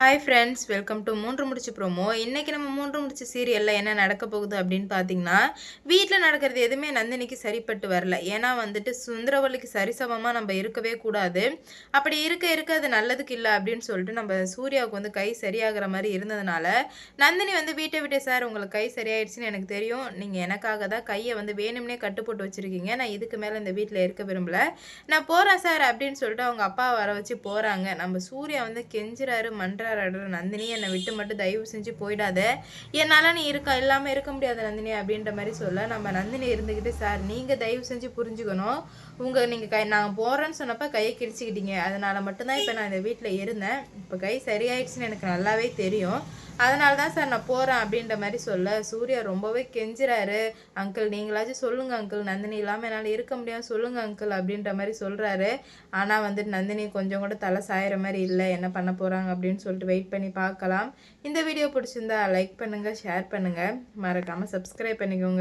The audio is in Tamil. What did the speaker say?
ஹாய் ஃப்ரெண்ட்ஸ் வெல்கம் டு மூன்று முடிச்சு ப்ரோமோ இன்றைக்கி நம்ம மூன்று முடிச்சு சீரியலில் என்ன நடக்க போகுது அப்படின்னு பார்த்தீங்கன்னா வீட்டில் நடக்கிறது எதுவுமே நந்தினிக்கு சரிப்பட்டு வரல. ஏன்னா வந்துட்டு சுந்தரவல்லிக்கு சரிசமமாக நம்ம இருக்கவே கூடாது. அப்படி இருக்க இருக்க அது நல்லதுக்கு இல்லை அப்படின்னு சொல்லிட்டு நம்ம சூர்யாவுக்கு வந்து கை சரியாகிற மாதிரி இருந்ததுனால நந்தினி வந்து வீட்டை விட்டே சார் உங்களுக்கு கை சரியாயிடுச்சுன்னு எனக்கு தெரியும். நீங்கள் எனக்காக தான் கையை வந்து வேணும்னே கட்டு போட்டு வச்சுருக்கீங்க. நான் இதுக்கு மேலே இந்த வீட்டில் இருக்க விரும்பல. நான் போகிறேன் சார் அப்படின்னு சொல்லிட்டு அவங்க அப்பா வர வச்சு போகிறாங்க நம்ம சூர்யா வந்து கெஞ்சுறாரு மன்ற அடுற நந்தினி என்னை விட்டு மட்டும் தயவு செஞ்சு போயிடாத. என்னால் நீ இருக்க இல்லாமல் இருக்க முடியாது நந்தினி அப்படின்ற மாதிரி சொல்ல நம்ம நந்தினி இருந்துக்கிட்டு சார் நீங்கள் தயவு செஞ்சு புரிஞ்சுக்கணும். உங்கள் நீங்கள் கை நாங்கள் போகிறேன்னு சொன்னப்போ கையை கிழிச்சிக்கிட்டீங்க. அதனால் மட்டும்தான் இப்போ நான் இந்த வீட்டில் இருந்தேன். இப்போ கை சரியாயிடுச்சுன்னு எனக்கு நல்லாவே தெரியும். அதனால தான் சார் நான் போகிறேன் அப்படின்ற மாதிரி சொல்ல சூர்யா ரொம்பவே கெஞ்சுறாரு. அங்கிள் நீங்களாச்சும் சொல்லுங்கள் அங்கிள். நந்தினி இல்லாமல் என்னால் இருக்க முடியாது. சொல்லுங்கள் அங்கிள் அப்படின்ற மாதிரி சொல்கிறாரு ஆனால் வந்துட்டு நந்தினி கொஞ்சம் கூட தலை சாயிற மாதிரி இல்லை. என்ன பண்ண போகிறாங்க அப்படின்னு சொல்லி சொல்லிட்டு வெயிட் பண்ணி பார்க்கலாம். இந்த வீடியோ பிடிச்சிருந்தா லைக் பண்ணுங்கள் ஷேர் பண்ணுங்கள் மறக்காமல் சப்ஸ்கிரைப் பண்ணிக்கோங்க.